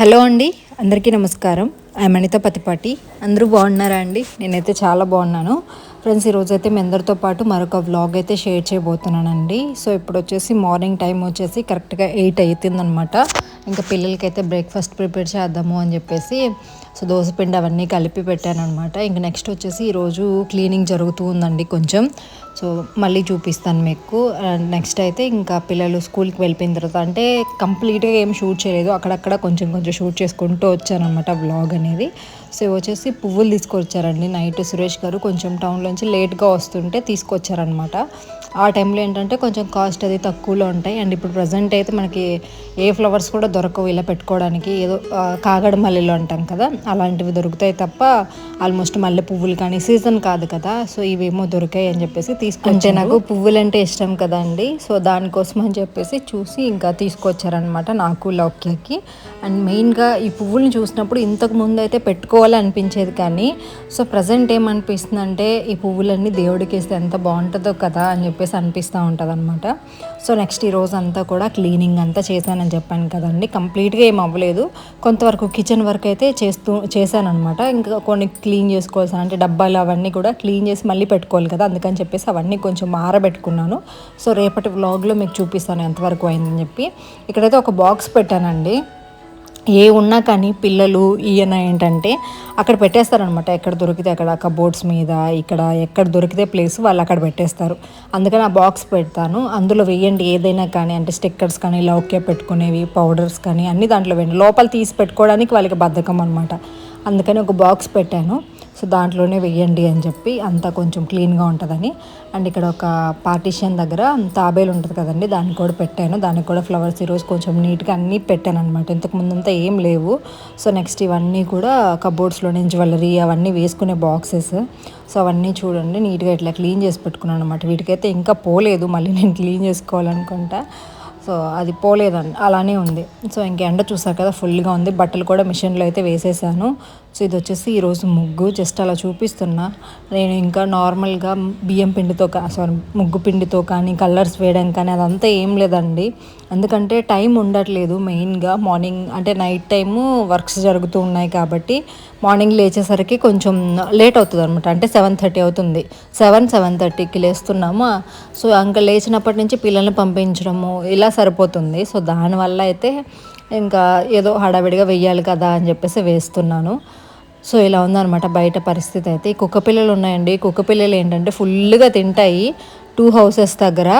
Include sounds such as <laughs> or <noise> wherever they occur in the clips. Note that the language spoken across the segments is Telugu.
హలో అండి అందరికీ నమస్కారం. ఐ అనిత పతిపాటి అందరూ బాగున్నారా అండి? నేనైతే చాలా బాగున్నాను. ఫ్రెండ్స్ ఈరోజు అయితే మీ అందరితో పాటు మరొక వ్లాగ్ అయితే షేర్ చేయబోతున్నానండి. సో ఇప్పుడు వచ్చేసి మార్నింగ్ టైం వచ్చేసి కరెక్ట్గా ఎయిట్ అవుతుందనమాట ఇంకా పిల్లలకైతే బ్రేక్ఫాస్ట్ ప్రిపేర్ చేద్దాము అని చెప్పేసి సో దోశపిండి అవన్నీ కలిపి పెట్టాను అనమాట ఇంకా నెక్స్ట్ వచ్చేసి ఈరోజు క్లీనింగ్ జరుగుతూ ఉందండి కొంచెం. సో మళ్ళీ చూపిస్తాను మీకు. నెక్స్ట్ అయితే ఇంకా పిల్లలు స్కూల్కి వెళ్ళిపోయిన తర్వాత అంటే కంప్లీట్గా ఏం షూట్ చేయలేదు. అక్కడక్కడ కొంచెం కొంచెం షూట్ చేసుకుంటూ వచ్చానమాట వ్లాగ్ అనేది. సో వచ్చేసి పువ్వులు తీసుకొచ్చారండి నైట్ సురేష్ గారు. కొంచెం టౌన్లోంచి లేట్గా వస్తుంటే తీసుకొచ్చారనమాట ఆ టైంలో ఏంటంటే కొంచెం కాస్ట్ అది తక్కువలో ఉంటాయి. అండ్ ఇప్పుడు ప్రజెంట్ అయితే మనకి ఏ ఫ్లవర్స్ కూడా దొరకవు ఇలా పెట్టుకోవడానికి. ఏదో కాగడ మల్లెలు అంటాం కదా అలాంటివి దొరుకుతాయి తప్ప ఆల్మోస్ట్ మల్లె పువ్వులు కానీ సీజన్ కాదు కదా. సో ఇవేమో దొరికాయి అని చెప్పేసి తీసుకుంటే నాకు పువ్వులు అంటే ఇష్టం కదండి. సో దానికోసం అని చెప్పేసి చూసి ఇంకా తీసుకొచ్చారనమాట నాకు లౌక్యకి. అండ్ మెయిన్గా ఈ పువ్వులను చూసినప్పుడు ఇంతకు ముందు అయితే పెట్టుకోవాలి అనిపించేది కానీ సో ప్రజెంట్ ఏమనిపిస్తుంది అంటే ఈ పువ్వులన్నీ దేవుడికి వేస్తే ఎంత బాగుంటుందో కదా అని చెప్పి చెప్పేసి అనిపిస్తూ ఉంటుంది అనమాట సో నెక్స్ట్ ఈ రోజు అంతా కూడా క్లీనింగ్ అంతా చేశానని చెప్పాను కదండి. కంప్లీట్గా ఏం అవ్వలేదు. కొంతవరకు కిచెన్ వర్క్ అయితే చేస్తూ చేశానమాట ఇంకా కొన్ని క్లీన్ చేసుకోవాల్సిన అంటే డబ్బాలు అవన్నీ కూడా క్లీన్ చేసి మళ్ళీ పెట్టుకోవాలి కదా. అందుకని చెప్పేసి అవన్నీ కొంచెం ఆరబెట్టుకున్నాను సో రేపటి వ్లాగ్లో మీకు చూపిస్తాను ఎంతవరకు అయిందని చెప్పి. ఇక్కడైతే ఒక బాక్స్ పెట్టానండి. ఏ ఉన్నా కానీ పిల్లలు ఈయన ఏంటంటే అక్కడ పెట్టేస్తారనమాట ఎక్కడ దొరికితే అక్కడ కబోర్డ్స్ మీద ఇక్కడ ఎక్కడ దొరికితే ప్లేస్ వాళ్ళు అక్కడ పెట్టేస్తారు. అందుకని ఆ బాక్స్ పెడతాను. అందులో వేయండి ఏదైనా కానీ అంటే స్టిక్కర్స్ కానీ లౌక్య పెట్టుకునేవి పౌడర్స్ కానీ అన్ని దాంట్లో వేయండి. లోపల తీసి పెట్టుకోవడానికి వాళ్ళకి బద్ధకం అనమాట అందుకని ఒక బాక్స్ పెట్టాను. సో దాంట్లోనే వెయ్యండి అని చెప్పి అంతా కొంచెం క్లీన్గా ఉంటుందని. అండ్ ఇక్కడ ఒక పార్టీషన్ దగ్గర తాబేలు ఉంటుంది కదండి దాన్ని కూడా పెట్టాను. దానికి కూడా ఫ్లవర్స్ ఈరోజు కొంచెం నీట్గా అన్నీ పెట్టాను అనమాట ఇంతకు అంతా ఏం లేవు. సో నెక్స్ట్ ఇవన్నీ కూడా కబోర్డ్స్లోనే జ్యువెలరీ అవన్నీ వేసుకునే బాక్సెస్. సో అవన్నీ చూడండి నీట్గా ఇట్లా క్లీన్ చేసి పెట్టుకున్నాను అనమాట వీటికైతే ఇంకా పోలేదు మళ్ళీ నేను క్లీన్ చేసుకోవాలనుకుంటా. సో అది పోలేదండి అలానే ఉంది. సో ఇంక ఎండ చూసారు కదా ఫుల్గా ఉంది. బట్టలు కూడా మిషన్లో అయితే వేసేసాను. సో ఇది వచ్చేసి ఈరోజు ముగ్గు. జస్ట్ అలా చూపిస్తున్నా. నేను ఇంకా నార్మల్గా బియ్యం పిండితో కా సారీ ముగ్గు పిండితో కానీ కలర్స్ వేయడం కానీ అదంతా ఏం లేదండి. ఎందుకంటే టైం ఉండట్లేదు మెయిన్గా. మార్నింగ్ అంటే నైట్ టైము వర్క్స్ జరుగుతూ ఉన్నాయి కాబట్టి మార్నింగ్ లేచేసరికి కొంచెం లేట్ అవుతుంది అనమాట అంటే సెవెన్ థర్టీ అవుతుంది. సెవెన్ సెవెన్ థర్టీకి లేస్తున్నాము? సో అంక లేచినప్పటి నుంచి పిల్లల్ని పంపించడము ఇలా సరిపోతుంది. సో దానివల్ల అయితే ఇంకా ఏదో హడావిడిగా వెయ్యాలి కదా అని చెప్పేసి వేస్తున్నాను. సో ఇలా ఉందన్నమాట బయట పరిస్థితి అయితే. కుక్క పిల్లలు ఉన్నాయండి. కుక్క పిల్లలు ఏంటంటే ఫుల్గా తింటాయి. టూ హౌసెస్ దగ్గర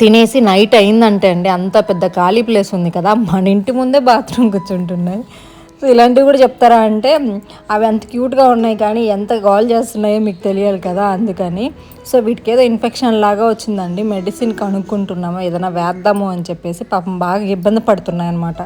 తినేసి నైట్ అయిందంటే అండి అంత పెద్ద ఖాళీ ప్లేస్ ఉంది కదా. మన ఇంటి ముందే బాత్రూమ్ కూర్చుంటున్నాయి. సో ఇలాంటివి కూడా చెప్తారా అంటే అవి అంత క్యూట్గా ఉన్నాయి కానీ ఎంత కాల్ చేస్తున్నాయో మీకు తెలియాలి కదా అందుకని. సో వీటికి ఏదో ఇన్ఫెక్షన్ లాగా వచ్చిందండి. మెడిసిన్ కనుక్కుంటున్నాము ఏదైనా వేద్దాము అని చెప్పేసి పాపం బాగా ఇబ్బంది పడుతున్నాయి అనమాట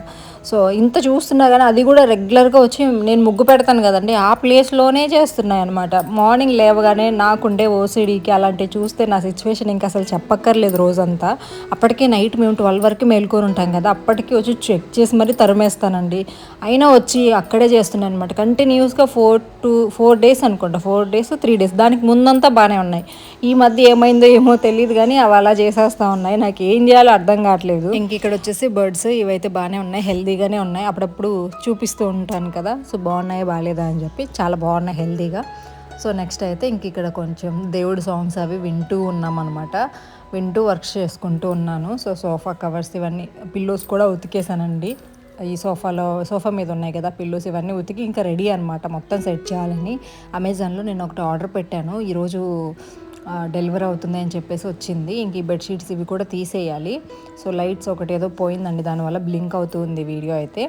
సో ఇంత చూస్తున్నా కానీ అది కూడా రెగ్యులర్గా వచ్చి నేను ముగ్గు పెడతాను కదండి ఆ ప్లేస్లోనే చేస్తున్నాయి అనమాట మార్నింగ్ లేవగానే నాకుండే ఓసిడీకి అలాంటివి చూస్తే నా సిచ్యువేషన్ ఇంకా అసలు చెప్పక్కర్లేదు రోజంతా. అప్పటికే నైట్ మేము ట్వెల్వ్ వరకు మేల్కొని ఉంటాం కదా అప్పటికి వచ్చి చెక్ చేసి మరీ తరిమేస్తానండి. అయినా వచ్చి అక్కడే చేస్తున్నాను అనమాట కంటిన్యూస్గా ఫోర్ టు ఫోర్ డేస్ అనుకుంటా ఫోర్ డేస్ త్రీ డేస్ దానికి ముందంతా బాగానే ఉన్నాయి. ఈ మధ్య ఏమైందో ఏమో తెలియదు కానీ అవి అలా చేసేస్తా ఉన్నాయి. నాకు ఏం చేయాలో అర్థం కావట్లేదు. ఇంక ఇక్కడ వచ్చేసి బర్డ్స్ ఇవైతే బాగానే ఉన్నాయి హెల్దీగానే ఉన్నాయి. అప్పుడప్పుడు చూపిస్తూ ఉంటాను కదా. సో బాగున్నాయి బాగాలేదా అని చెప్పి చాలా బాగున్నాయి హెల్దీగా. సో నెక్స్ట్ అయితే ఇంక ఇక్కడ కొంచెం దేవుడు సాంగ్స్ అవి వింటూ ఉన్నాం అనమాట వింటూ వర్క్ చేసుకుంటూ ఉన్నాను. సో సోఫా కవర్స్ ఇవన్నీ పిల్లోస్ కూడా ఉతికేసానండి. ఈ సోఫాలో సోఫా మీద ఉన్నాయి కదా పిల్లోస్ ఇవన్నీ ఉతికి ఇంకా రెడీ అనమాట మొత్తం సెట్ చేయాలని. అమెజాన్లో నేను ఒకటి ఆర్డర్ పెట్టాను. ఈరోజు డెలివరీ అవుతుంది అని చెప్పేసి వచ్చింది. ఇంక ఈ బెడ్షీట్స్ ఇవి కూడా తీసేయాలి. సో లైట్స్ ఒకటి ఏదో పోయిందండి. దానివల్ల బ్లింక్ అవుతుంది వీడియో అయితే.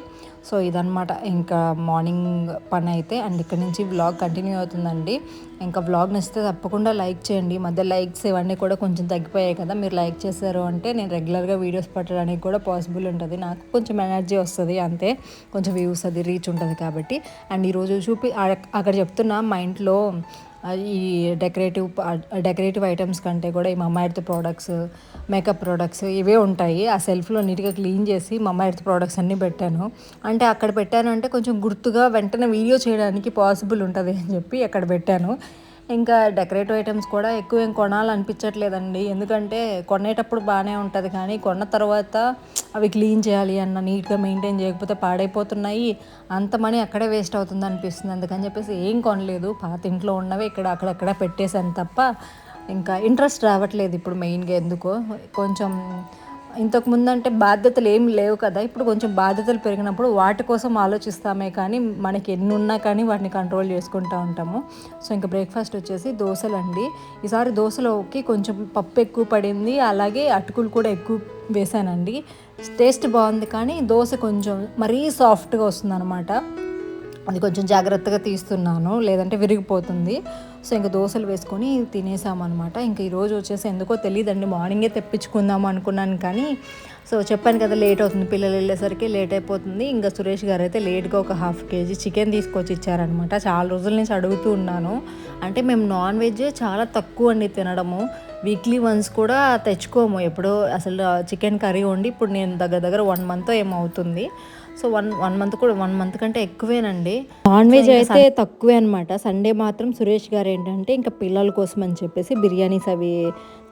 సో ఇదనమాట ఇంకా మార్నింగ్ పని అయితే. అండ్ ఇక్కడ నుంచి బ్లాగ్ కంటిన్యూ అవుతుందండి. ఇంకా బ్లాగ్ నచ్చితే తప్పకుండా లైక్ చేయండి. మధ్య లైక్స్ ఇవన్నీ కూడా కొంచెం తగ్గిపోయాయి కదా. మీరు లైక్ చేశారు అంటే నేను రెగ్యులర్గా వీడియోస్ పెట్టడానికి కూడా పాసిబుల్ ఉంటుంది. నాకు కొంచెం ఎనర్జీ వస్తుంది అంతే. కొంచెం వ్యూస్ అది రీచ్ ఉంటుంది కాబట్టి. అండ్ ఈరోజు చూపి అక్కడ చెప్తున్నా మా ఇంట్లో ఈ డెకరేటివ్ డెకరేటివ్ ఐటమ్స్ కంటే కూడా ఈ మమ్మ ఎర్త్ ప్రోడక్ట్స్ మేకప్ ప్రోడక్ట్స్ ఇవే ఉంటాయి. ఆ సెల్ఫ్లో నీట్గా క్లీన్ చేసి మమ్మ ఎర్త్ ప్రోడక్ట్స్ అన్నీ పెట్టాను. అంటే అక్కడ పెట్టాను అంటే కొంచెం గుర్తుగా వెంటనే వీడియో చేయడానికి పాసిబుల్ ఉంటుంది అని చెప్పి అక్కడ పెట్టాను. ఇంకా డెకరేటివ్ ఐటమ్స్ కూడా ఎక్కువ ఏం కొనాలనిపించట్లేదండి. ఎందుకంటే కొనేటప్పుడు బాగానే ఉంటుంది కానీ కొన్న తర్వాత అవి క్లీన్ చేయాలి అన్న నీట్గా మెయింటైన్ చేయకపోతే పాడైపోతున్నాయి. అంత మనీ అక్కడే వేస్ట్ అవుతుంది అనిపిస్తుంది. అందుకని చెప్పేసి ఏం కొనలేదు. పాత ఇంట్లో ఉన్నవి ఇక్కడ అక్కడక్కడ పెట్టేశాను తప్ప ఇంకా ఇంట్రెస్ట్ రావట్లేదు ఇప్పుడు మెయిన్గా ఎందుకో. కొంచెం ఇంతకు ముందు అంటే బాధ్యతలు ఏం లేవు కదా ఇప్పుడు కొంచెం బాధ్యతలు పెరిగినప్పుడు వాటి కోసం ఆలోచిస్తామే కానీ మనకి ఎన్ని ఉన్నా కానీ వాటిని కంట్రోల్ చేసుకుంటూ ఉంటాము. సో ఇంకా బ్రేక్ఫాస్ట్ వచ్చేసి దోశలు అండి ఈసారి దోశలోకి కొంచెం పప్పు ఎక్కువ పడింది అలాగే అటుకులు కూడా ఎక్కువ వేసానండి. టేస్ట్ బాగుంది కానీ దోశ కొంచెం మరీ సాఫ్ట్గా వస్తుంది అనమాట అది కొంచెం జాగ్రత్తగా తీస్తున్నాను లేదంటే విరిగిపోతుంది. సో ఇంకా దోశలు వేసుకొని తినేసామన్నమాట. ఇంకా ఈరోజు వచ్చేసి ఎందుకో తెలియదండి మార్నింగే తెప్పించుకుందాం అనుకున్నాను కానీ సో చెప్పాను కదా లేట్ అవుతుంది పిల్లలు వెళ్ళేసరికి లేట్ అయిపోతుంది. ఇంకా సురేష్ గారు అయితే లేట్గా ఒక హాఫ్ కేజీ చికెన్ తీసుకొచ్చి ఇచ్చారనమాట చాలా రోజుల నుంచి అడుగుతూ ఉన్నాను. అంటే మేము నాన్ వెజ్ చాలా తక్కువ అండి తినడము. వీక్లీ వన్స్ కూడా తెచ్చుకోము. ఎప్పుడో అసలు చికెన్ కర్రీ వండి ఇప్పుడు నేను దగ్గర దగ్గర వన్ మంత్ ఏమవుతుంది. సో వన్ వన్ మంత్ కూడా వన్ మంత్ కంటే ఎక్కువేనండి. నాన్ వెజ్ అయితే తక్కువే అనమాట సండే మాత్రం సురేష్ గారు ఏంటంటే ఇంకా పిల్లల కోసం అని చెప్పేసి బిర్యానీస్ అవి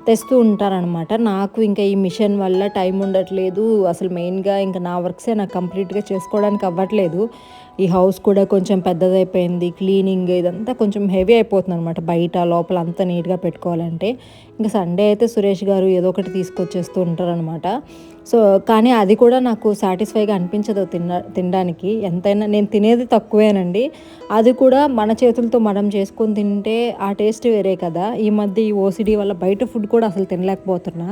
తెస్తూ ఉంటారనమాట నాకు ఇంకా ఈ మిషన్ వల్ల టైం ఉండట్లేదు. అసలు మెయిన్గా ఇంకా నా వర్క్సే నాకు కంప్లీట్గా చేసుకోవడానికి అవ్వట్లేదు. ఈ హౌస్ కూడా కొంచెం పెద్దదైపోయింది క్లీనింగ్ ఇదంతా కొంచెం హెవీ అయిపోతుంది అనమాట బయట లోపల అంతా నీట్గా పెట్టుకోవాలంటే. ఇంకా సండే అయితే సురేష్ గారు ఏదో ఒకటి తీసుకొచ్చేస్తూ ఉంటారనమాట సో కానీ అది కూడా నాకు సాటిస్ఫైగా అనిపించదు తిన తినడానికి. ఎంతైనా నేను తినేది తక్కువేనండి. అది కూడా మన చేతులతో మనం చేసుకొని తింటే ఆ టేస్ట్ వేరే కదా. ఈ మధ్య ఈ ఓసిడీ వల్ల బయట ఫుడ్ కూడా అసలు తినలేకపోతున్నా.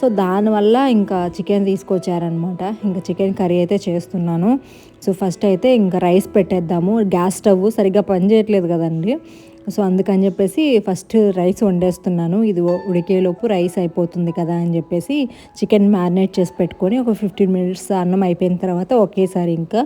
సో దానివల్ల ఇంకా చికెన్ తీసుకొచ్చారనమాట ఇంకా చికెన్ కర్రీ అయితే చేస్తున్నాను. సో ఫస్ట్ అయితే ఇంకా రైస్ పెట్టేద్దాము. గ్యాస్ స్టవ్ సరిగ్గా పనిచేయట్లేదు కదండి. సో అందుకని చెప్పేసి ఫస్ట్ రైస్ వండేస్తున్నాను. ఇది ఉడికేలోపు రైస్ అయిపోతుంది కదా అని చెప్పేసి చికెన్ మ్యారినేట్ చేసి పెట్టుకొని ఒక ఫిఫ్టీన్ మినిట్స్ అన్నం అయిపోయిన తర్వాత ఒకేసారి ఇంకా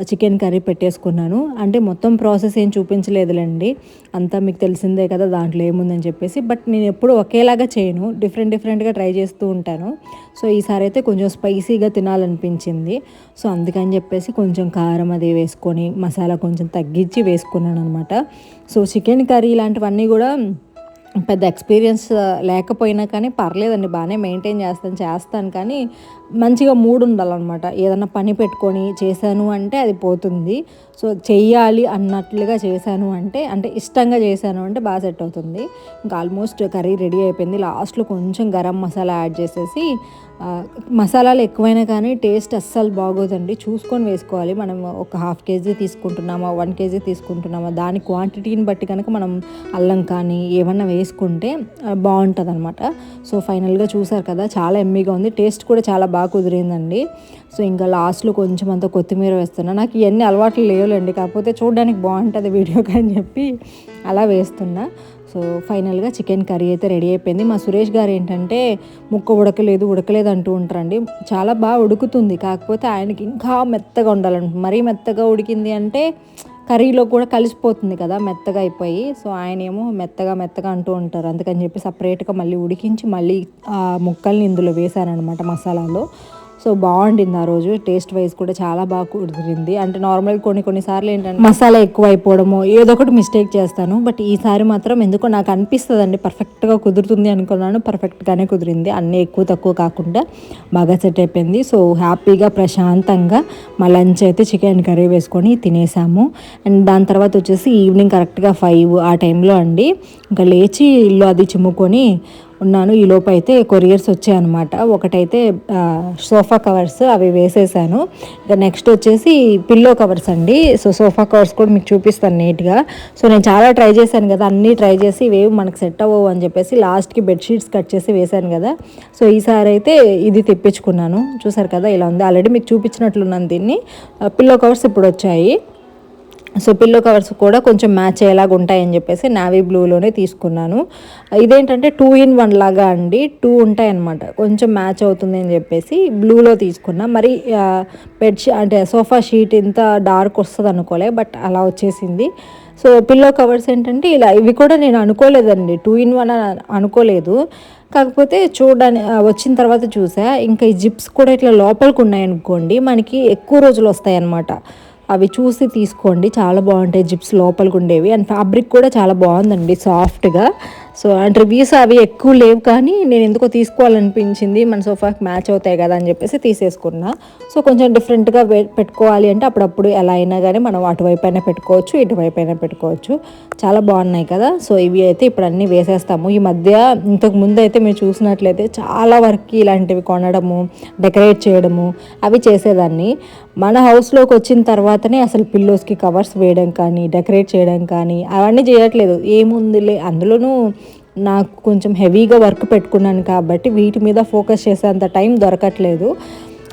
చికెన్ కర్రీ పెట్టేసుకున్నాను. అంటే మొత్తం ప్రాసెస్ ఏం చూపించలేదులేండి. అంతా మీకు తెలిసిందే కదా దాంట్లో ఏముందని చెప్పేసి. బట్ నేను ఎప్పుడు ఒకేలాగా చేయను. డిఫరెంట్ డిఫరెంట్గా ట్రై చేస్తూ ఉంటాను. సో ఈసారి అయితే కొంచెం స్పైసీగా తినాలనిపించింది. సో అందుకని చెప్పేసి కొంచెం కారం అది వేసుకొని మసాలా కొంచెం తగ్గించి వేసుకున్నాను అనమాట సో చికెన్ కర్రీ ఇలాంటివన్నీ కూడా పెద్ద ఎక్స్పీరియన్స్ లేకపోయినా కానీ పర్లేదండి బాగానే మెయింటైన్ చేస్తాను చేస్తాను. కానీ మంచిగా మూడు ఉండాలన్నమాట. ఏదన్నా పని పెట్టుకొని చేశాను అంటే అది పోతుంది. సో చెయ్యాలి అన్నట్లుగా చేశాను అంటే అంటే ఇష్టంగా చేశాను అంటే బాగా సెట్ అవుతుంది. ఇంకా ఆల్మోస్ట్ కర్రీ రెడీ అయిపోయింది. లాస్ట్లో కొంచెం గరం మసాలా యాడ్ చేసేసి మసాలాలు ఎక్కువైనా కానీ టేస్ట్ అస్సలు బాగోదండి. చూసుకొని వేసుకోవాలి. మనం ఒక హాఫ్ కేజీ తీసుకుంటున్నామా వన్ కేజీ తీసుకుంటున్నామా దాని క్వాంటిటీని బట్టి కనుక మనం అల్లం కానీ ఏమన్నా వేసుకుంటే బాగుంటుంది అనమాట సో ఫైనల్గా చూసారు కదా చాలా ఎమ్మీగా ఉంది. టేస్ట్ కూడా చాలా బాగా కుదిరిందండి. సో ఇంకా లాస్ట్లో కొంచెం అంత కొత్తిమీర వేస్తున్నా. నాకు ఇవన్నీ అలవాట్లు లేవులేండి కాకపోతే చూడడానికి బాగుంటుంది వీడియో <laughs> కానీ చెప్పి అలా వేస్తున్నా. సో ఫైనల్గా చికెన్ కర్రీ అయితే రెడీ అయిపోయింది. మా సురేష్ గారు ఏంటంటే ముక్క ఉడకలేదు ఉడకలేదు అంటూ ఉంటారండి. చాలా బాగా ఉడుకుతుంది. కాకపోతే ఆయనకి ఇంకా మెత్తగా ఉండాలంట మరీ మెత్తగా ఉడికింది అంటే కర్రీలో కూడా కలిసిపోతుంది కదా మెత్తగా అయిపోయి. సో ఆయన ఏమో మెత్తగా మెత్తగా అంటూ ఉంటారు. అందుకని చెప్పి సపరేట్గా మళ్ళీ ఉడికించి మళ్ళీ ఆ ముక్కల్ని ఇందులో వేశారనమాట మసాలాలో. సో బాగుండింది ఆ రోజు. టేస్ట్ వైజ్ కూడా చాలా బాగా కుదిరింది. అంటే నార్మల్ కొన్ని కొన్నిసార్లు ఏంటంటే మసాలా ఎక్కువ అయిపోవడము ఏదో ఒకటి మిస్టేక్ చేస్తాను. బట్ ఈసారి మాత్రం ఎందుకో నాకు అనిపిస్తుంది అండి పర్ఫెక్ట్గా కుదురుతుంది అనుకున్నాను. పర్ఫెక్ట్గానే కుదిరింది. అన్నీ ఎక్కువ తక్కువ కాకుండా బాగా సెట్ అయిపోయింది. సో హ్యాపీగా ప్రశాంతంగా మా లంచ్ అయితే చికెన్ కర్రీ వేసుకొని తినేసాము. అండ్ దాని తర్వాత వచ్చేసి ఈవినింగ్ కరెక్ట్గా ఫైవ్ ఆ టైంలో అండి. ఇంకా లేచి ఇల్లు అది చిమ్ముకొని ఉన్నాను. ఈ లోపు అయితే కొరియర్స్ వచ్చాయన్నమాట. ఒకటైతే సోఫా కవర్స్ అవి వేసేసాను. నెక్స్ట్ వచ్చేసి పిల్లో కవర్స్ అండి. సో సోఫా కవర్స్ కూడా మీకు చూపిస్తాను నీట్గా. సో నేను చాలా ట్రై చేశాను కదా. అన్నీ ట్రై చేసి ఇవేవి మనకు సెట్ అవ్వవు అని చెప్పేసి లాస్ట్కి బెడ్షీట్స్ కట్ చేసి వేశాను కదా. సో ఈసారి అయితే ఇది తెప్పించుకున్నాను. చూసారు కదా ఇలా ఉంది. ఆల్రెడీ మీకు చూపించినట్లున్నాను దీన్ని. పిల్లో కవర్స్ ఇప్పుడు వచ్చాయి. సో పిల్లో కవర్స్ కూడా కొంచెం మ్యాచ్ అయ్యేలాగా ఉంటాయని చెప్పేసి నావీ బ్లూలోనే తీసుకున్నాను. ఇదేంటంటే టూ ఇన్ వన్ లాగా అండి. టూ ఉంటాయన్నమాట. కొంచెం మ్యాచ్ అవుతుంది అని చెప్పేసి బ్లూలో తీసుకున్నా. మరి బెడ్షీ అంటే సోఫా షీట్ ఇంత డార్క్ వస్తుంది అనుకోలే బట్ అలా వచ్చేసింది. సో పిల్లో కవర్స్ ఏంటంటే ఇలా ఇవి కూడా నేను అనుకోలేదండి. టూ ఇన్ వన్ అనుకోలేదు. కాకపోతే చూడడానికి వచ్చిన తర్వాత చూసా. ఇంకా ఈ జిప్స్ కూడా ఇట్లా లోపలికి ఉన్నాయనుకోండి మనకి ఎక్కువ రోజులు వస్తాయి అన్నమాట అవి చూసి తీసుకోండి. చాలా బాగుంటాయి. జిప్స్ లోపలికి ఉండేవి. అండ్ ఫ్యాబ్రిక్ కూడా చాలా బాగుందండి. సాఫ్ట్గా. సో అండ్ రివ్యూస్ అవి ఎక్కువ లేవు కానీ నేను ఎందుకో తీసుకోవాలనిపించింది మన సోఫాకి మ్యాచ్ అవుతాయి కదా అని చెప్పేసి తీసేసుకున్నా. సో కొంచెం డిఫరెంట్గా పెట్టుకోవాలి అంటే అప్పుడప్పుడు ఎలా అయినా కానీ మనం అటువైపు అయినా పెట్టుకోవచ్చు ఇటువైపు అయినా పెట్టుకోవచ్చు. చాలా బాగున్నాయి కదా. సో ఇవి అయితే ఇప్పుడు అన్నీ వేసేస్తాము. ఈ మధ్య ఇంతకు ముందు అయితే మీరు చూసినట్లయితే చాలా వరకు ఇలాంటివి కొనడము డెకరేట్ చేయడము అవి చేసేదాన్ని. మన హౌస్లోకి వచ్చిన తర్వాతనే అసలు పిల్లోస్కి కవర్స్ వేయడం కానీ డెకరేట్ చేయడం కానీ అవన్నీ చేయట్లేదు. ఏముందిలే అందులోనూ నాకు కొంచెం హెవీగా వర్క్ పెట్టుకున్నాను కాబట్టి వీటి మీద ఫోకస్ చేసేంత టైం దొరకట్లేదు.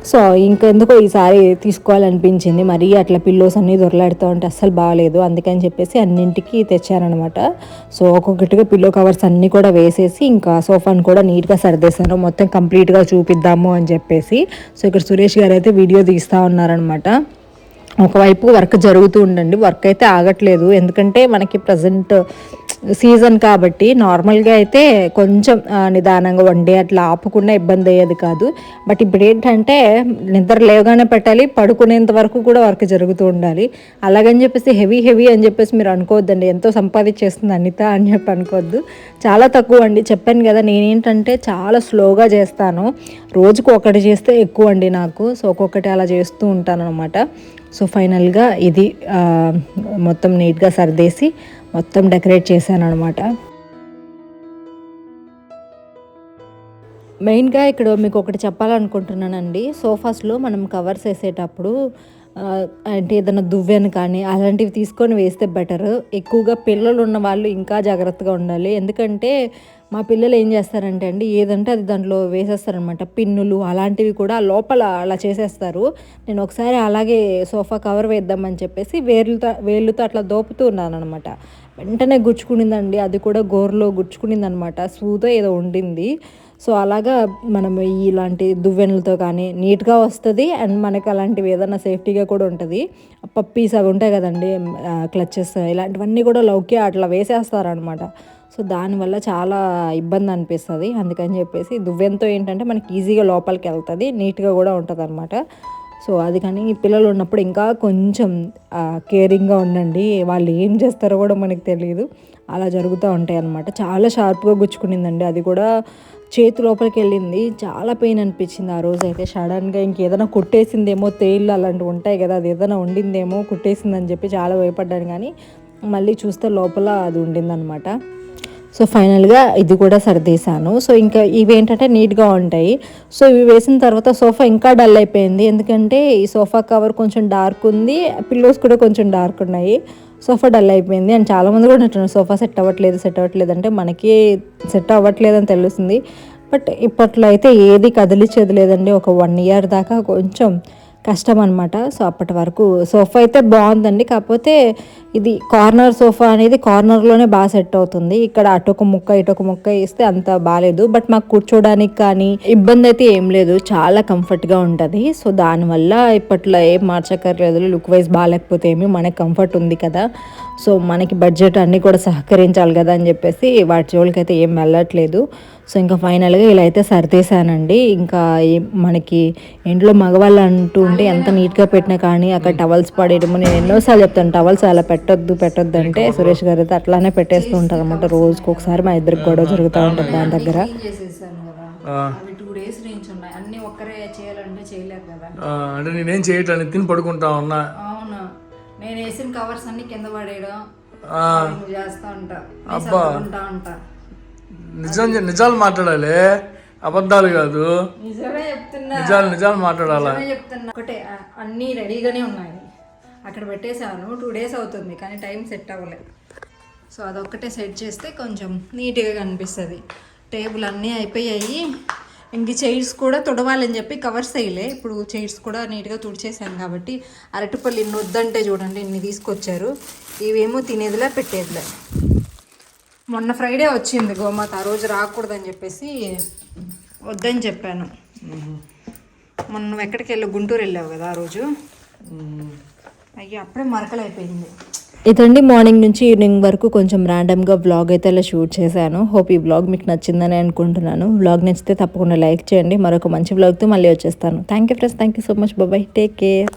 సో ఇంకెందుకో ఈసారి తీసుకోవాలనిపించింది. మరీ అట్లా పిల్లోస్ అన్నీ దొరలాడుతూ ఉంటే అస్సలు బాగాలేదు అందుకని చెప్పేసి అన్నింటికి తెచ్చానమాట సో ఒక్కొక్కటిగా పిల్లో కవర్స్ అన్నీ కూడా వేసేసి ఇంకా సోఫాని కూడా నీట్గా సర్దేశాను. మొత్తం కంప్లీట్గా చూపిద్దాము అని చెప్పేసి. సో ఇక్కడ సురేష్ గారు అయితే వీడియో తీస్తూ ఉన్నారనమాట ఒకవైపు వర్క్ జరుగుతూ ఉండండి. వర్క్ అయితే ఆగట్లేదు. ఎందుకంటే మనకి ప్రజెంట్ సీజన్ కాబట్టి నార్మల్గా అయితే కొంచెం నిదానంగా వన్ డే అట్లా ఆపకుండా ఇబ్బంది అయ్యేది కాదు. బట్ ఇప్పుడు ఏంటంటే నిద్ర లేవగానే పెట్టాలి పడుకునేంత వరకు కూడా వర్క్ జరుగుతూ ఉండాలి. అలాగని చెప్పేసి హెవీ హెవీ అని చెప్పేసి మీరు అనుకోవద్దండి. ఎంతో సంపాదించేస్తుంది అనిత అని చెప్పి అనుకోవద్దు. చాలా తక్కువ అండి. చెప్పాను కదా నేనేంటంటే చాలా స్లోగా చేస్తాను. రోజుకు ఒకటి చేస్తే ఎక్కువ అండి నాకు. సో ఒక్కొక్కటి అలా చేస్తూ ఉంటాను అనమాట సో ఫైనల్గా ఇది మొత్తం నీట్గా సర్దేసి మొత్తం డెకరేట్ చేశాను అనమాట మెయిన్గా ఇక్కడ మీకు ఒకటి చెప్పాలనుకుంటున్నానండి. సోఫాస్లో మనం కవర్స్ వేసేటప్పుడు అంటే ఏదైనా దువ్వెను కానీ అలాంటివి తీసుకొని వేస్తే బెటర్. ఎక్కువగా పిల్లలు ఉన్న వాళ్ళు ఇంకా జాగ్రత్తగా ఉండాలి. ఎందుకంటే మా పిల్లలు ఏం చేస్తారంటే అండి ఏదంటే అది దాంట్లో వేసేస్తారనమాట పిన్నులు అలాంటివి కూడా లోపల అలా చేసేస్తారు. నేను ఒకసారి అలాగే సోఫా కవర్ వేద్దామని చెప్పేసి వేర్లతో వేళ్ళతో అట్లా దోపుతూ ఉన్నాను అనమాట వెంటనే గుచ్చుకునిందండి అది కూడా గోర్లో గుచ్చుకునిందనమాట సూతో ఏదో ఉండింది. సో అలాగా మనం ఇలాంటి దువ్వెనలతో కానీ నీట్గా వస్తుంది అండ్ మనకి అలాంటివి ఏదైనా సేఫ్టీగా కూడా ఉంటుంది. పప్పీస్ అవి ఉంటాయి కదండి క్లచెస్ ఇలాంటివన్నీ కూడా లౌకి అట్లా వేసేస్తారనమాట. సో దానివల్ల చాలా ఇబ్బంది అనిపిస్తుంది. అందుకని చెప్పేసి దువ్వెంతో ఏంటంటే మనకి ఈజీగా లోపలికి వెళ్తుంది నీట్గా కూడా ఉంటుంది అనమాట సో అది కానీ పిల్లలు ఉన్నప్పుడు ఇంకా కొంచెం కేరింగ్గా ఉండండి వాళ్ళు ఏం చేస్తారో కూడా మనకు తెలియదు అలా జరుగుతూ ఉంటాయి అనమాట చాలా షార్ప్గా గుచ్చుకునిందండి. అది కూడా చేతి లోపలికి వెళ్ళింది. చాలా పెయిన్ అనిపించింది ఆ రోజు అయితే. సడన్గా ఇంకేదైనా కుట్టేసిందేమో తేళ్ళు అలాంటివి ఉంటాయి కదా అది ఏదైనా వండిందేమో కుట్టేసిందని చెప్పి చాలా భయపడ్డాను కానీ మళ్ళీ చూస్తే లోపల అది ఉండిందనమాట సో ఫైనల్గా ఇది కూడా సరిదేశాను. సో ఇంకా ఇవి ఏంటంటే నీట్గా ఉంటాయి. సో ఇవి వేసిన తర్వాత సోఫా ఇంకా డల్ అయిపోయింది. ఎందుకంటే ఈ సోఫా కవర్ కొంచెం డార్క్ ఉంది పిల్లోస్ కూడా కొంచెం డార్క్ ఉన్నాయి. సోఫా డల్ అయిపోయింది. అండ్ చాలామంది కూడా అంటున్నారు సోఫా సెట్ అవ్వట్లేదు సెట్ అవ్వట్లేదు. అంటే మనకి సెట్ అవ్వట్లేదని తెలుస్తుంది. బట్ ఇప్పట్లో అయితే ఏది కదిలిచేది లేదండి. ఒక వన్ ఇయర్ దాకా కొంచెం కష్టం అనమాట సో అప్పటి వరకు సోఫా అయితే బాగుందండి. కాకపోతే ఇది కార్నర్ సోఫా అనేది కార్నర్లోనే బాగా సెట్ అవుతుంది. ఇక్కడ అటొక ముక్క ఇటొక ముక్క ఇస్తే అంత బాగాలేదు బట్ మాకు కూర్చోడానికి కానీ ఇబ్బంది అయితే ఏం లేదు. చాలా కంఫర్ట్గా ఉంటుంది. సో దానివల్ల ఇప్పట్లో ఏం మార్చక్కర్లేదు. లుక్ వైజ్ బాగాలేకపోతే ఏమి మనకి కంఫర్ట్ ఉంది కదా. సో మనకి బడ్జెట్ అన్నీ కూడా సహకరించాలి కదా అని చెప్పేసి వాటి జోలికి అయితే ఏం వెళ్ళట్లేదు. సో ఇంకా ఫైనల్గా ఇలా అయితే సర్దేశానండి. ఇంకా మనకి ఇంట్లో మగవాళ్ళు అంటూ ఉంటే ఎంత నీట్గా పెట్టినా కానీ అక్కడ టవల్స్ పడేయడము. నేను ఎన్నోసార్లు చెప్తాను టవల్స్ అలా పెట్టొద్దు పెట్టొద్దు అంటే సురేష్ గారు అయితే అట్లానే పెట్టేస్తూ ఉంటారు అనమాట రోజుకి ఒకసారి మా ఇద్దరికి గొడవ జరుగుతూ ఉంటుంది దాని దగ్గర. టూ డేస్ నుంచి ఉన్నాయి. అన్ని ఒక్కరే చేయాలంటే చేయలేరు కదా. అంటే నేనేం చేయట్లేదు తిని పడుకుంటా ఉన్నా. అవును? నేను వేసిన కవర్స్ అన్ని కింద పడేయడం. చేస్తా ఉంటా. అబ్బా. ఉంటా ఉంటా. నిజం నిజాలు మాట్లాడాలి. అబద్ధాలు కాదు. నిజమే చెప్తున్నా. నిజాలు నిజాలు మాట్లాడాలా? చెప్తున్నా. ఒకటే అన్నీ రెడీగానే ఉన్నాయి. అక్కడ పెట్టేశాను. టూ డేస్ అవుతుంది కానీ టైం సెట్ అవ్వలేదు సో అదొక్కటే సెట్ చేస్తే కొంచెం నీట్గా కనిపిస్తుంది. టేబుల్ అన్నీ అయిపోయాయి. ఇంక చైర్స్ కూడా తుడవాలని చెప్పి కవర్స్ వేయలే ఇప్పుడు చైర్స్ కూడా నీట్గా తుడిచేసాను కాబట్టి అరటిపల్లి ఇన్ని వద్దంటే చూడండి ఇన్ని తీసుకొచ్చారు. ఇవేమో తినేదిలే పెట్టేదిలే. మొన్న ఫ్రైడే వచ్చింది గోమాత ఆ రోజు రాకూడదని చెప్పేసి వద్దని చెప్పాను. మొన్న నువ్వు ఎక్కడికి వెళ్ళావు గుంటూరు వెళ్ళావు కదా ఆ రోజు? అయ్యి అప్పుడే మరకలు అయిపోయింది ఇదండి మార్నింగ్ నుంచి ఈవినింగ్ వరకు కొంచెం ర్యాండమ్గా వ్లాగ్ అయితే అలా షూట్ చేశాను. హోప్ ఈ వ్లాగ్ మీకు నచ్చిందని అనుకుంటున్నాను. వ్లాగ్ నచ్చితే తప్పకుండా లైక్ చేయండి. మరొక మంచి వ్లాగ్తో మళ్ళీ వచ్చేస్తాను. Thank you friends thank you so much బాబాయ్ టేక్ కేర్